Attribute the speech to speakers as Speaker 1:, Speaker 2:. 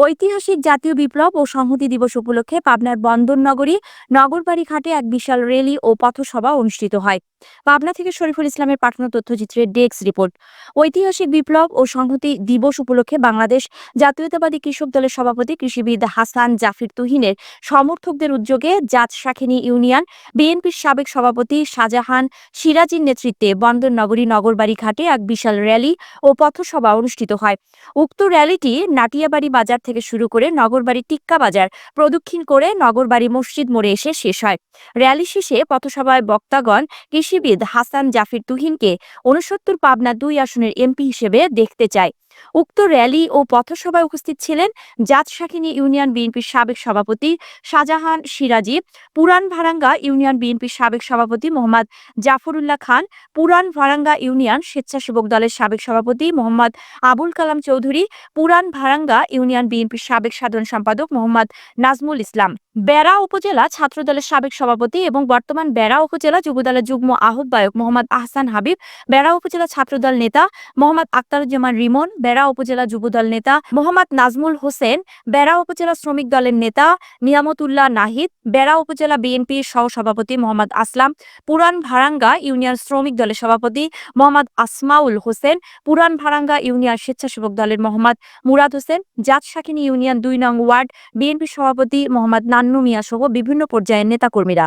Speaker 1: ঐতিহাসিক জাতীয় বিপ্লব ও সংহতি দিবস উপলক্ষে পাবনার বন্দর নগরী নগরবাড়ি ঘাটে এক বিশাল র্যালি ও পথসভা অনুষ্ঠিত হয়। পাবনা থেকে শরীফুল ইসলামের পাঠানো তথ্যচিত্রের ডেস্ক রিপোর্ট। ঐতিহাসিক বিপ্লব ও সংহতি দিবস উপলক্ষে বাংলাদেশ জাতীয়তাবাদী কৃষক দলের সভাপতি কৃষিবিদ হাসান জাফির তুহিনের সমর্থকদের উদ্যোগে জাত শাখিনী ইউনিয়ন, বিএনপির সাবেক সভাপতি শাহজাহান সিরাজির নেতৃত্বে বন্দর নগরী নগরবাড়ি ঘাটে এক বিশাল র্যালি ও পথসভা অনুষ্ঠিত হয়। উক্ত র্যালিটি নাটিয়াবাড়ি বাজার থেকে শুরু করে নগরবাড়ি টিক্কা বাজার প্রদক্ষিণ করে নগরবাড়ি মসজিদ মোড়ে এসে শেষ হয়। র্যালি শেষে পথসভায় বক্তাগণ, কৃষিবিদ হাসান জাফির তুহিনকে উনসত্তর পাবনা দুই আসনের এমপি হিসেবে দেখতে চায়। উক্ত র্যালি ও পথসভায় উপস্থিত ছিলেন জাত শাখিনী ইউনিয়ন বিএনপির সাবেক সভাপতি শাহজাহান সিরাজি, পুরান ভারাঙ্গা ইউনিয়ন বিএনপির সাবেক সভাপতি মোহাম্মদ জাফরুল্লাহ খান, পুরান ভারাঙ্গা ইউনিয়ন স্বেচ্ছাসেবক দলের সাবেক সভাপতি মোহাম্মদ আবুল কালাম চৌধুরী, পুরান ভারাঙ্গা ইউনিয়ন বিএনপির সাবেক সাধারণ সম্পাদক মোহাম্মদ নাজমুল ইসলাম। বেড়া উপজেলা ছাত্রদলের সাবেক সভাপতি এবং বর্তমান বেড়া উপজেলা যুবদলের যুগ্ম আহ্বায়ক মোহাম্মদ আহসান হাবিব, বেড়া উপজেলা ছাত্রদল নেতা মোহাম্মদ আক্তারুজ্জামান রিমন, বেড়া উপজেলা যুবদল নেতা মোহাম্মদ নাজমুল হোসেন, বেড়া উপজেলা শ্রমিক দলের নেতা নিয়ামতুল্লাহ নাহিদ, বেড়া উপজেলা বিএনপির সহসভাপতি মোহাম্মদ আসলাম, পুরান ভারাঙ্গা ইউনিয়ন শ্রমিক দলের সভাপতি মোহাম্মদ আসমাউল হোসেন, পুরান ভারাঙ্গা ইউনিয়ন স্বেচ্ছাসেবক দলের মোহাম্মদ মুরাদ হোসেন জাত শাকিনী ইউনিয়ন দুই নং ওয়ার্ড বিএনপি সভাপতি মোহাম্মদ নান্নু সহ বিভিন্ন পর্যায়ের নেতাকর্মীরা